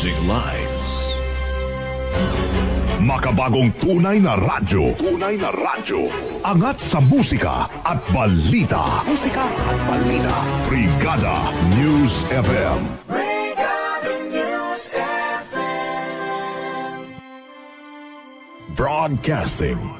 changing lives. Makabagong tunay na radyo. Tunay na radyo. Angat sa musika at balita. Musika at balita. Brigada News FM. Broadcasting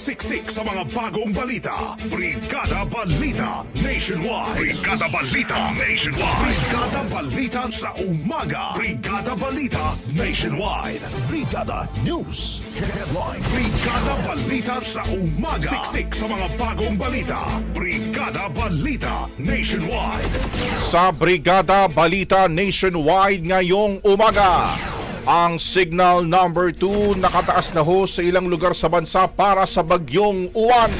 Siksik sa mga bagong balita. Brigada Balita Nationwide. Brigada Balita Nationwide. Brigada Balita sa umaga. Brigada Balita Nationwide. Brigada News Headline. Brigada Balita sa umaga. Siksik sa mga bagong balita. Brigada Balita Nationwide. Sa Brigada Balita Nationwide ngayong umaga. Ang signal number 2 nakataas na ho sa ilang lugar sa bansa para sa bagyong uwan.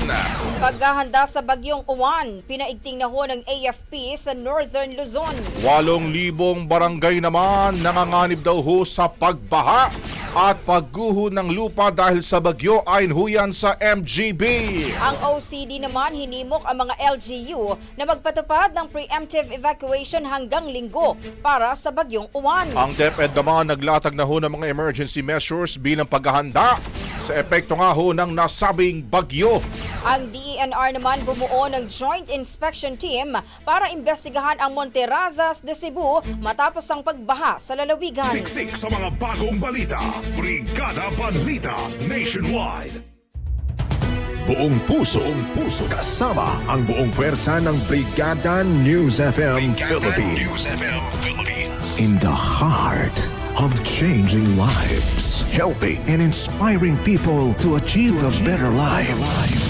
Paghahanda sa bagyong Uwan, pinaigting na ho ng AFP sa Northern Luzon. 8,000 barangay naman nanganganib daw ho sa pagbaha at pagguho ng lupa dahil sa bagyo ayon ho yan sa MGB. Ang OCD naman hinimok ang mga LGU na magpatupad ng preemptive evacuation hanggang linggo para sa bagyong Uwan. Ang DepEd naman naglatag na ho ng mga emergency measures bilang paghahanda sa epekto nga ho ng nasabing bagyo. Ang DENR naman bumuo ng Joint Inspection Team para imbestigahan ang Monterazas de Cebu matapos ang pagbaha sa lalawigan. Siksik sa mga bagong balita. Brigada Balita Nationwide. Buong puso, buong puso kasama ang buong pwersa ng Brigada News FM Philippines. In the heart of changing lives, helping and inspiring people to achieve a better life.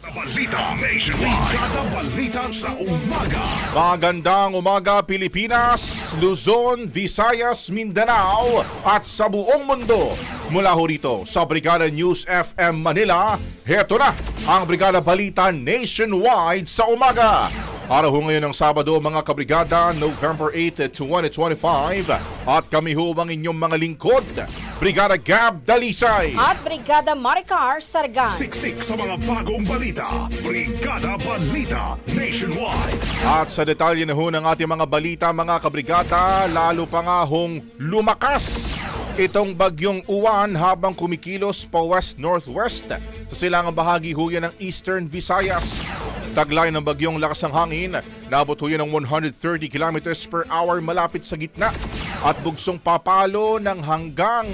Balita Nationwide. Brigada Balita sa umaga. Magandang umaga Pilipinas, Luzon, Visayas, Mindanao at sa buong mundo. Mula ho rito sa Brigada News FM Manila, heto na ang Brigada Balita Nationwide sa umaga. Araw ho ngayon ng Sabado mga kabrigada, November 8, 2025 at kami ho ang inyong mga lingkod, Brigada Gab Dalisay. At Brigada Maricar Sargan. Siksik sa mga bagong balita. Brigada Balita Nationwide. At sa detalye na ho ng ating mga balita mga kabrigada, lalo pa nga hong lumakas itong bagyong uwan habang kumikilos pa west-northwest sa silangang bahagi ho yan ng Eastern Visayas. Taglay ng bagyong lakas ng hangin, naabot ho ng 130 km per hour malapit sa gitna at bugsong papalo ng hanggang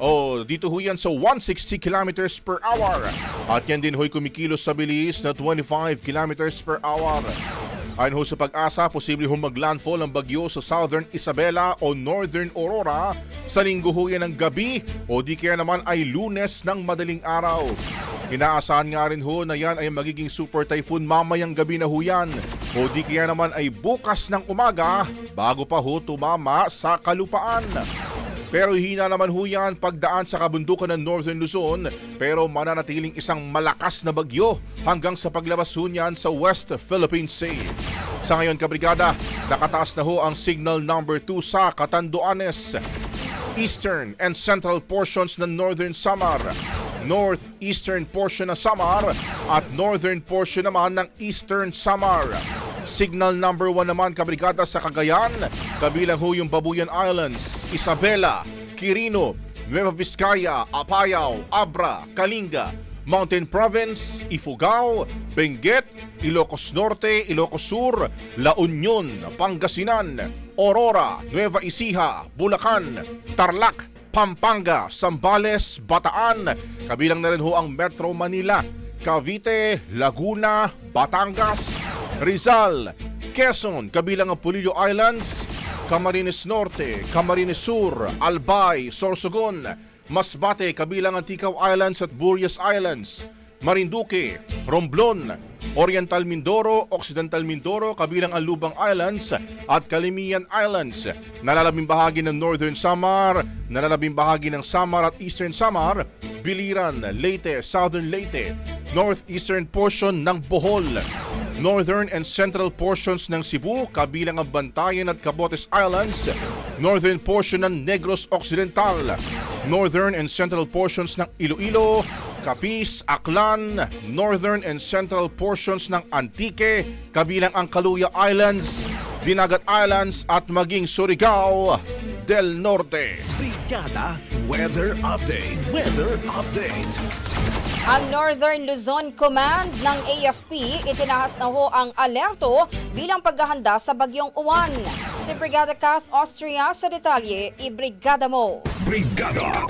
o dito ho yan sa 160 km per hour. At yan din ho'y kumikilos sa bilis na 25 km per hour. Ayon ho sa pag-asa, posible hong maglandfall ang bagyo sa Southern Isabela o Northern Aurora sa linggo ho yan ng gabi o di kaya naman ay lunes ng madaling araw. Inaasahan nga rin ho na yan ay magiging super typhoon mamayang gabi na ho yan o di kaya naman ay bukas ng umaga bago pa ho tumama sa kalupaan. Pero hina naman ho yan pagdaan sa kabundukan ng Northern Luzon pero mananatiling isang malakas na bagyo hanggang sa paglabas ho niyan sa West Philippine Sea. Sa ngayon kabrigada, nakataas na ho ang signal number 2 sa Catanduanes, eastern and central portions ng Northern Samar, northeastern portion ng Samar at northern portion naman ng Eastern Samar. Signal number 1 naman kabrigada sa Cagayan, kabilang ho yung Babuyan Islands, Isabela, Quirino, Nueva Vizcaya, Apayao, Abra, Kalinga, Mountain Province, Ifugao, Benguet, Ilocos Norte, Ilocos Sur, La Union, Pangasinan, Aurora, Nueva Ecija, Bulacan, Tarlac, Pampanga, Sambales, Bataan, kabilang na rin ho ang Metro Manila, Cavite, Laguna, Batangas, Rizal, Quezon, kabilang ang Pulillo Islands, Camarines Norte, Camarines Sur, Albay, Sorsogon, Masbate, kabilang ang Tikaw Islands at Burias Islands, Marinduque, Romblon, Oriental Mindoro, Occidental Mindoro, kabilang ang Lubang Islands at Calimian Islands. Nalalabing bahagi ng Northern Samar, nalalabing bahagi ng Samar at Eastern Samar, Biliran, Leyte, Southern Leyte, Northeastern portion ng Bohol, Northern and Central portions ng Cebu, kabilang ang Bantayan at Cabotes Islands, Northern portion ng Negros Occidental, Northern and Central portions ng Iloilo, Capiz, Aklan, Northern and Central portions ng Antique, kabilang ang Kaluya Islands, Dinagat Islands at maging Surigao del Norte. Brigada Weather Update. Weather Update. Ang Northern Luzon Command ng AFP itinahas na ho ang alerto bilang paghahanda sa bagyong uwan. Si Brigada Kath Austria sa detalye, ibrigada mo. Brigada.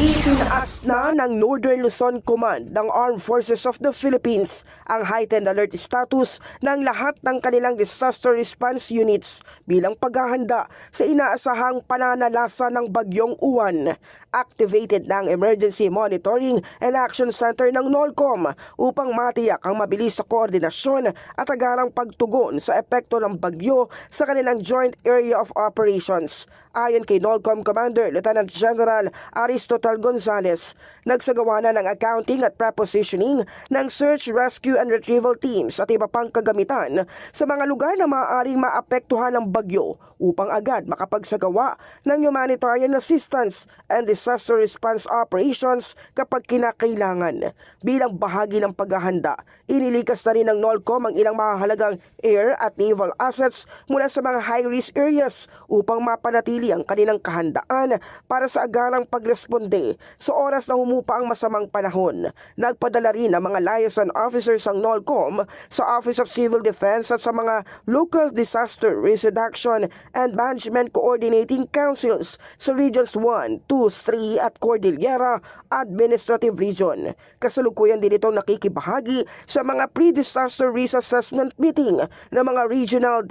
Itinaas na ng Northern Luzon Command ng Armed Forces of the Philippines ang heightened alert status ng lahat ng kanilang disaster response units bilang paghahanda sa inaasahang pananalasa ng bagyong uwan. Activated ng Emergency Monitoring and Action Center ng NOLCOM upang matiyak ang mabilis na koordinasyon at agarang pagtugon sa epekto ng bagyo sa kanilang Joint Area of Operations. Ayon kay NOLCOM Commander Lieutenant General Aristotle Gonzales, nagsagawa na ng accounting at prepositioning ng search, rescue and retrieval teams at iba pang kagamitan sa mga lugar na maaaring maapektuhan ng bagyo upang agad makapagsagawa ng humanitarian assistance and disaster response operations kapag kinakailangan. Bilang bahagi ng paghahanda, inilikas na rin ng NOLCOM ang ilang mahalagang air at naval assets mula sa mga high-risk areas upang mapanatili ang kanilang kahandaan para sa agarang pagresponde sa oras na humupa ang masamang panahon. Nagpadala rin ang mga liaison officers ng NOLCOM sa Office of Civil Defense at sa mga local disaster risk reduction and management coordinating councils sa Regions 1, 2, 3 at Cordillera Administrative Region. Kasalukuyan din itong nakikibahagi sa mga pre-disaster risk assessment meeting ng mga regional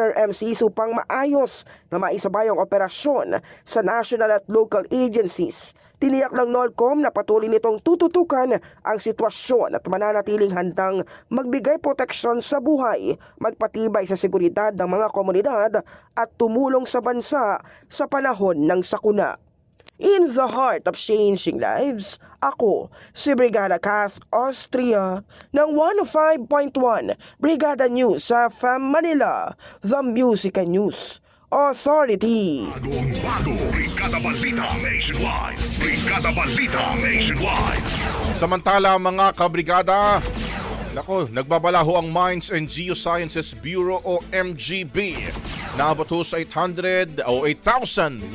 DRRMCs upang maayos na maisabay ang operasyon sa national at local agencies. Tiniyak ng NOLCOM na patuloy nitong tututukan ang sitwasyon at mananatiling handang magbigay proteksyon sa buhay, magpatibay sa seguridad ng mga komunidad at tumulong sa bansa sa panahon ng sakuna. In the heart of changing lives, ako, si Brigada Kath Austria ng 105.1 Brigada News sa FM Manila, The Music and News Authority. Bagong bago. Brigada Balita Nationwide. Brigada Balita Nationwide. Samantala mga kabrigada, Nako, nagbabala ho ang Mines and Geosciences Bureau o MGB. Naabot sa 800 o 8,164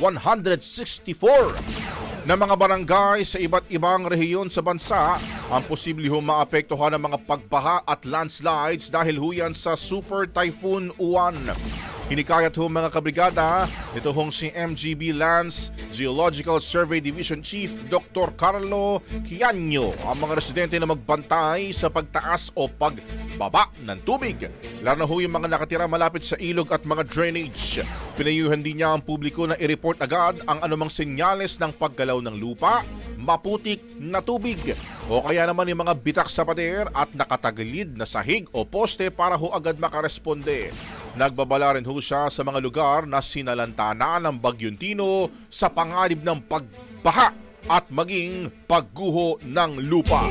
na mga barangay sa iba't ibang rehiyon sa bansa ang posible ho maapektuhan ng mga pagbaha at landslides dahil ho yan sa Super Typhoon Uwan. Hinikayat ho mga kabrigada, ito hong si MGB Lands Geological Survey Division Chief Dr. Carlo Quianyo ang mga residente na magbantay sa pagtaas o pag baba ng tubig. Lalo na ho yung mga nakatira malapit sa ilog at mga drainage. Pinayuhan din niya ang publiko na i-report agad ang anumang senyales ng paggalaw ng lupa, maputik na tubig, o kaya naman yung mga bitak sa pader at nakatagilid na sahig o poste para ho agad makaresponde. Nagbabala rin ho siya sa mga lugar na sinalantana ng Bagyong Tino sa panganib ng pagbaha at maging pagguho ng lupa.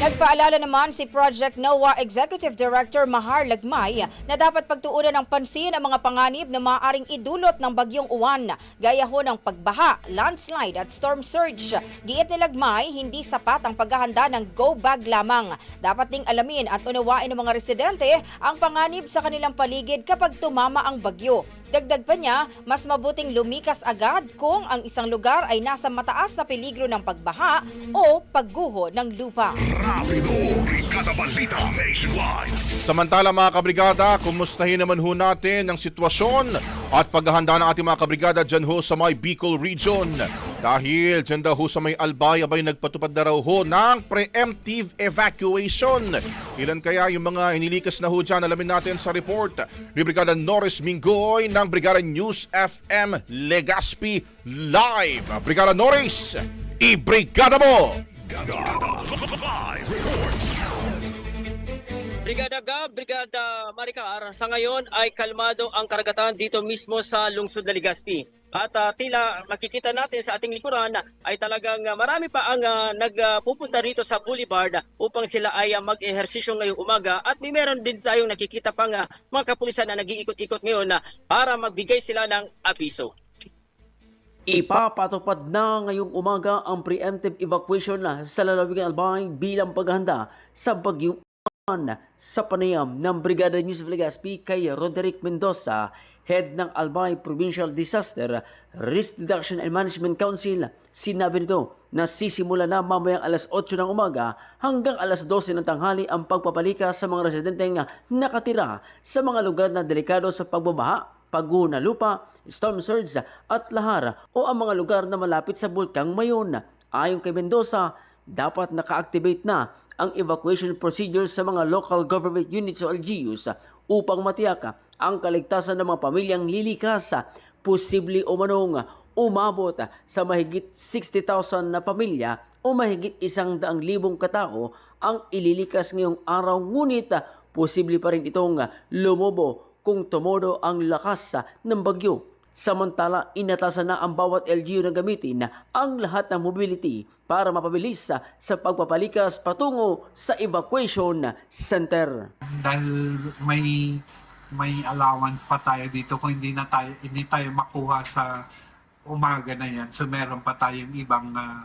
Nagpaalala naman si Project NOAA Executive Director Mahar Lagmay na dapat pagtuunan ng pansin ang mga panganib na maaaring idulot ng bagyong uwan, gaya ho ng pagbaha, landslide at storm surge. Giit ni Lagmay, hindi sapat ang paghahanda ng go bag lamang. Dapat ding alamin at unawain ng mga residente ang panganib sa kanilang paligid kapag tumama ang bagyo. Dagdag pa niya, mas mabuting lumikas agad kung ang isang lugar ay nasa mataas na peligro ng pagbaha o pagguho ng lupa. Samantala mga kabrigada, kumustahin naman ho natin ang sitwasyon at paghahanda ng ating mga kabrigada dyan ho sa may Bicol Region. Dahil dyan daw sa may Albay abay nagpatupad na raw ho ng preemptive evacuation. Ilan kaya yung mga inilikas na ho dyan? Alamin natin sa report ni Brigada Norris Mingoy ng Brigada News FM Legazpi Live. Brigada Norris, i-brigada mo! Brigada Gab, Brigada Maricar, sa ngayon ay kalmado ang karagatan dito mismo sa lungsod ng Legazpi. At ah, tila makikita natin sa ating likuran ay talagang ah, marami pa ang ah, nagpupunta rito sa boulevard upang sila ay ah, mag-ehersisyo ngayong umaga at may meron din tayong nakikita pang ah, mga kapulisan na nag-iikot-ikot ngayon na para magbigay sila ng abiso. Ipapatupad na ngayong umaga ang preemptive evacuation sa lalawigan Albay bilang paghahanda sa bagyong sa panayam ng Brigada News Legazpi kay Roderick Mendoza, head ng Albay Provincial Disaster Risk Reduction and Management Council. Sinabi nito na sisimula na mamayang alas 8 ng umaga hanggang alas 12 ng tanghali ang pagpapalika sa mga residenteng nakatira sa mga lugar na delikado sa pagbabaha, pagguho na lupa, storm surge at lahar o ang mga lugar na malapit sa bulkang Mayon. Ayon kay Mendoza, dapat naka-activate na ang evacuation procedures sa mga local government units o LGUs upang matiyak ang kaligtasan ng mga pamilyang lilikas. Posible o manong umabot sa mahigit 60,000 na pamilya o mahigit isang daang libong katao ang ililikas ngayong araw ngunit posible pa rin itong lumobo kung tumodo ang lakas ng bagyo. Samantala, inatasan na ang bawat LGU na gamitin ang lahat ng mobility para mapabilis sa pagpapalikas patungo sa evacuation center. dahil may may allowance pa tayo dito kung hindi na tayo hindi tayo makuha sa umaga na yan so meron pa tayong ibang ah,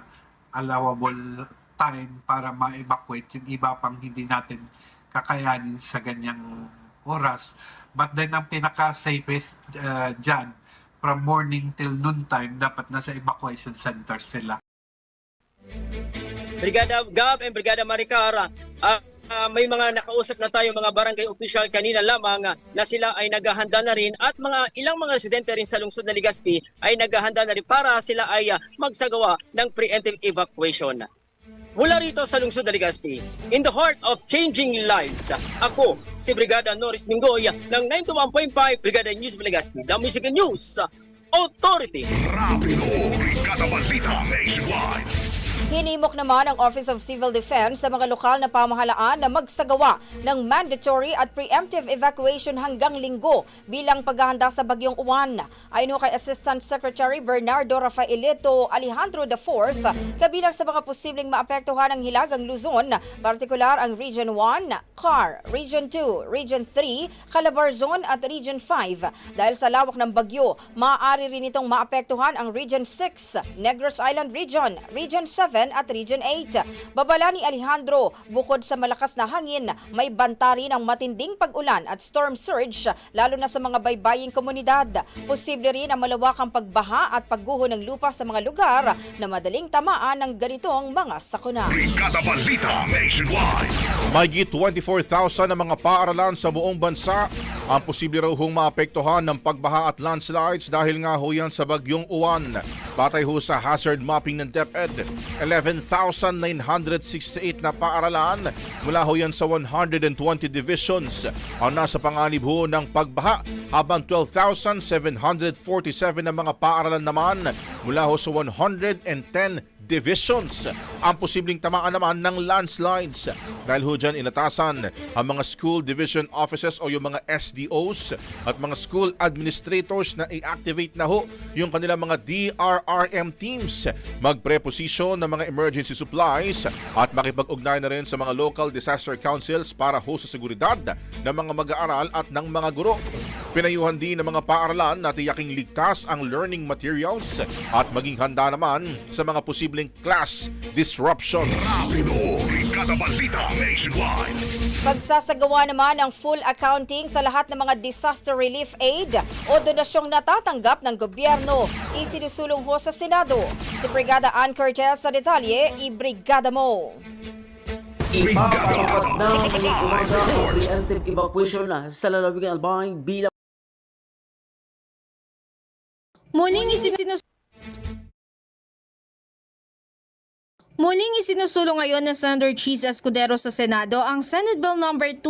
allowable time para ma-evacuate yung iba pang hindi natin kakayanin sa ganyang oras but then ang pinaka safest uh, dyan from morning till noon time dapat nasa evacuation center sila Brigada Gab and Brigada Maricar, ah, ah, may mga nakausap na tayo mga barangay official kanina lamang ah, na sila ay naghahanda na rin at mga ilang mga residente rin sa lungsod ng Legazpi ay naghahanda na rin para sila ay ah, magsagawa ng preemptive evacuation. Mula rito sa lungsod ng Legazpi, in the heart of changing lives, ako si Brigada Norris Mingoy ng 91.5 Brigada News of Legazpi, the Music News Authority. Hinimok naman ang Office of Civil Defense sa mga lokal na pamahalaan na magsagawa ng mandatory at preemptive evacuation hanggang linggo bilang paghahanda sa bagyong uwan. Ayon kay Assistant Secretary Bernardo Rafaelito Alejandro IV, kabilang sa mga posibleng maapektuhan ng hilagang Luzon, partikular ang Region 1, CAR, Region 2, Region 3, Calabarzon at Region 5. Dahil sa lawak ng bagyo, maaari rin itong maapektuhan ang Region 6, Negros Island Region, Region 7 at Region 8. Babala ni Alejandro, bukod sa malakas na hangin, may banta rin ang matinding pag-ulan at storm surge lalo na sa mga baybaying komunidad. Posible rin ang malawakang pagbaha at pagguho ng lupa sa mga lugar na madaling tamaan ng ganitong mga sakuna. Mahigit 24,000 na mga paaralan sa buong bansa Ang posible raw hong maapektuhan ng pagbaha at landslides dahil nga ho yan sa bagyong uwan. Batay ho sa hazard mapping ng DepEd, 11,968 na paaralan. Mula ho yan sa 120 divisions. Ang nasa panganib ho ng pagbaha habang 12,747 na mga paaralan naman. Mula ho sa 110 divisions. Ang posibleng tamaan naman ng landslides. Dahil ho dyan inatasan ang mga school division offices o yung mga SDOs at mga school administrators na i-activate na ho yung kanilang mga DRRM teams. Magpreposition ng mga emergency supplies at makipag-ugnay na rin sa mga local disaster councils para ho sa seguridad ng mga mag-aaral at ng mga guro. Pinayuhan din ng mga paaralan na tiyaking ligtas ang learning materials at maging handa naman sa mga posibleng class disruptions. Rapido, Brigada Balita Nationwide. Pagsasagawa naman ng full accounting sa lahat ng mga disaster relief aid o donasyong natatanggap ng gobyerno, isinusulong ho sa Senado. Si Brigada Ann Cortez sa detalye, i-brigada mo. Ipapatupad na umaga ang preemptive evacuation sa lalawigan Albay bilang Muling isisinus Muling isinusulong ngayon ng Senator Cheese Escudero sa Senado ang Senate Bill No. 278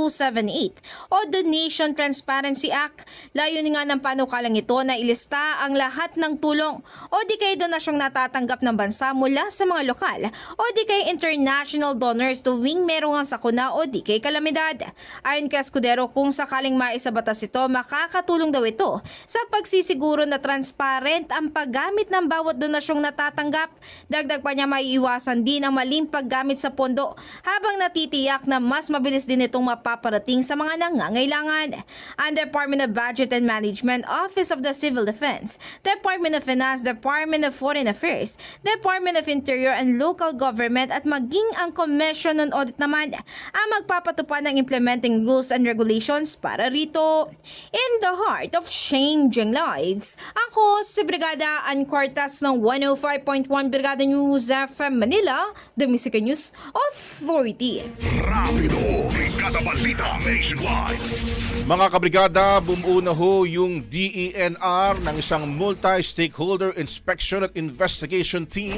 o Donation Transparency Act. Layunin nga ng panukalang ito na ilista ang lahat ng tulong o di kay donasyong natatanggap ng bansa mula sa mga lokal o di kay international donors tuwing merong ang sakuna o di kay kalamidad. Ayon kay Escudero, kung sakaling maisabatas ito, makakatulong daw ito sa pagsisiguro na transparent ang paggamit ng bawat donasyong natatanggap. Dagdag pa niya maiiwasan din maling paggamit sa pondo habang natitiyak na mas mabilis din itong mapaparating sa mga nangangailangan. Ang Department of Budget and Management, Office of the Civil Defense, Department of Finance, Department of Foreign Affairs, Department of Interior and Local Government at maging ang Commission on Audit naman ang magpapatupad ng implementing rules and regulations para rito. In the heart of changing lives, ako si Brigada Ann Cortas ng 105.1 Brigada News FM Manila, The Music News Authority. Rapido, Brigada Balita Nationwide. Mga kabrigada, bumuo na ho yung DENR ng isang multi-stakeholder inspection at investigation team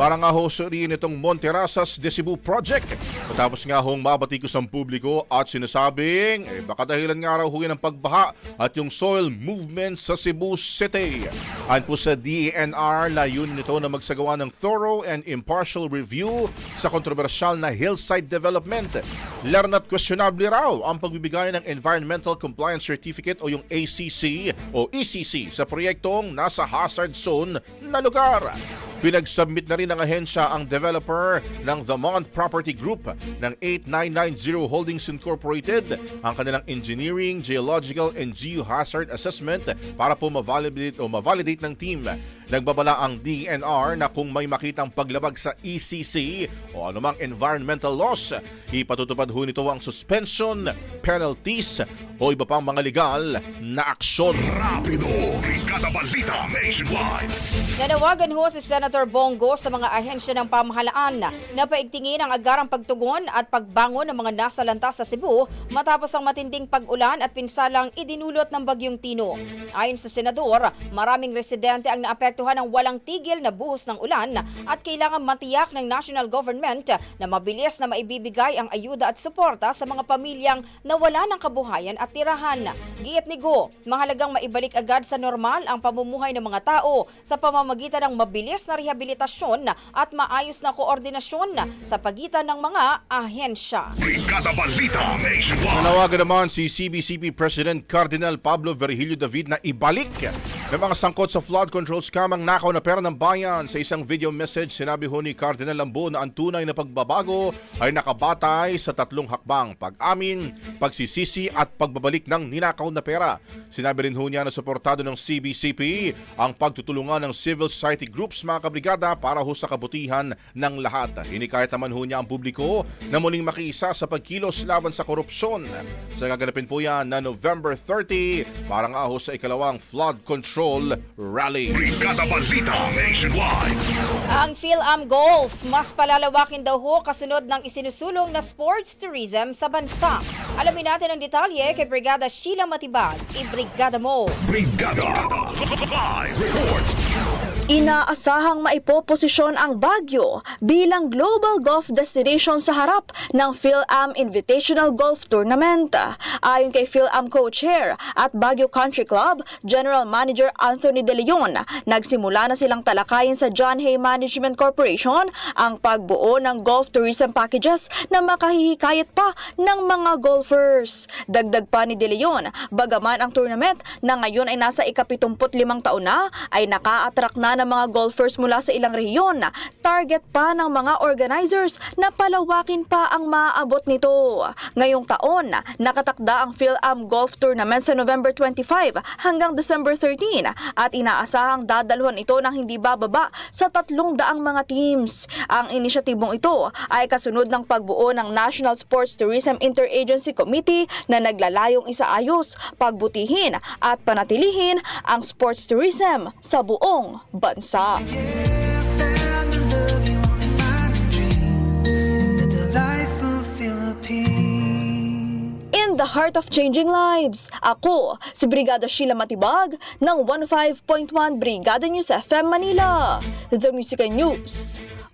para nga ho suriin itong Monterasas de Cebu project. Matapos nga hong mabatikos ang publiko at sinasabing eh, baka dahilan nga raw ho yan ang pagbaha at yung soil movement sa Cebu City. Ayon po sa DENR, layunin nito na magsagawa ng thorough and impartial review sa kontrobersyal na hillside development. Laro na't questionable raw ang pagbibigay ng Environmental Compliance Certificate o yung ACC o ECC sa proyektong nasa hazard zone na lugar. Pinagsubmit na rin ng ahensya ang developer ng The Mont Property Group ng 8990 Holdings Incorporated ang kanilang engineering, geological and geohazard assessment para po ma-validate o ma-validate ng team. Nagbabala ang DNR na kung may makitang paglabag sa ECC o anumang environmental laws, ipatutupad ho nito ang suspension, penalties o iba pang mga legal na aksyon. Rapido, Brigada Balita Nationwide. Nanawagan ho si Senator Bongo sa mga ahensya ng pamahalaan na paigtingin ang agarang pagtugon at pagbangon ng mga nasa lantas sa Cebu matapos ang matinding pag-ulan at pinsalang idinulot ng bagyong Tino. Ayon sa senador, maraming residente ang naapektuhan ng walang tigil na buhos ng ulan at kailangan matiyak ng national government na mabilis na maibibigay ang ayuda at suporta sa mga pamilyang nawala ng kabuhayan at tirahan. Giit ni Go, mahalagang maibalik agad sa normal ang pamumuhay ng mga tao sa pamamagitan ng mabilis na rehabilitasyon at maayos na koordinasyon sa pagitan ng mga ahensya. Nanawagan naman si CBCP President Cardinal Pablo Virgilio David na ibalik ng mga sangkot sa flood control scam ang nakaw na pera ng bayan. Sa isang video message, sinabi ho ni Cardinal Lambo na ang tunay na pagbabago ay nakabatay sa tatlong hakbang, pag-amin, pagsisisi at pagbabalik ng ninakaw na pera. Sinabi rin ho niya na suportado ng CBCP ang pagtutulungan ng civil society groups mga kabrigada para ho sa kabutihan ng lahat. Hinikayat naman ho niya ang publiko na muling makiisa sa pagkilos laban sa korupsyon. Sa gaganapin po yan na November 30 para nga ho sa ikalawang flood control Rally. Brigada Balita Nationwide. Ang PhilAm Golf mas palalawakin daw ho kasunod ng isinusulong na sports tourism sa bansa. Alamin natin ang detalye kay Brigada Sheila Matibag. I-brigada mo! Brigada Live Report. Inaasahang maipoposisyon ang Baguio bilang global golf destination sa harap ng PhilAm Invitational Golf Tournament. Ayon kay PhilAm Co-Chair at Baguio Country Club General Manager Anthony De Leon, nagsimula na silang talakayin sa John Hay Management Corporation ang pagbuo ng golf tourism packages na makahihikayat pa ng mga golfers. Dagdag pa ni De Leon, bagaman ang tournament na ngayon ay nasa ikapitumput-limang taon na, ay naka-attract na ng mga golfers mula sa ilang rehiyon. Target pa ng mga organizers na palawakin pa ang maaabot nito. Ngayong taon, nakatakda ang PhilAm Golf Tournament sa November 25 hanggang December 13 at inaasahang dadalhuan ito ng hindi bababa sa tatlong daang mga teams. Ang inisyatibong ito ay kasunod ng pagbuo ng National Sports Tourism Interagency Committee na naglalayong isaayos, pagbutihin at panatilihin ang sports tourism sa buong. In the heart of changing lives, ako si Brigada Sheila Matibag ng 105.1 Brigada News FM Manila. The Music and News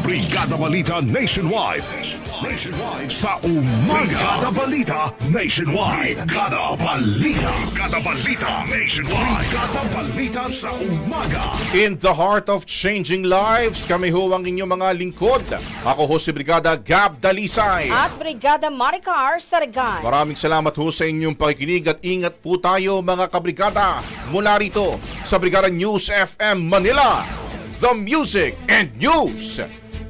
Brigada Balita Nationwide. Nationwide sa umaga. Brigada Balita Nationwide. Brigada Balita. Brigada Balita Nationwide. Brigada Balita sa umaga. In the heart of changing lives, kami ho ang inyong mga lingkod. Ako ho si Brigada Gab Dalisay. At Brigada Maricar Saragan. Maraming salamat ho sa inyong pakikinig at ingat po tayo mga kabrigada mula rito sa Brigada News FM Manila. The Music and News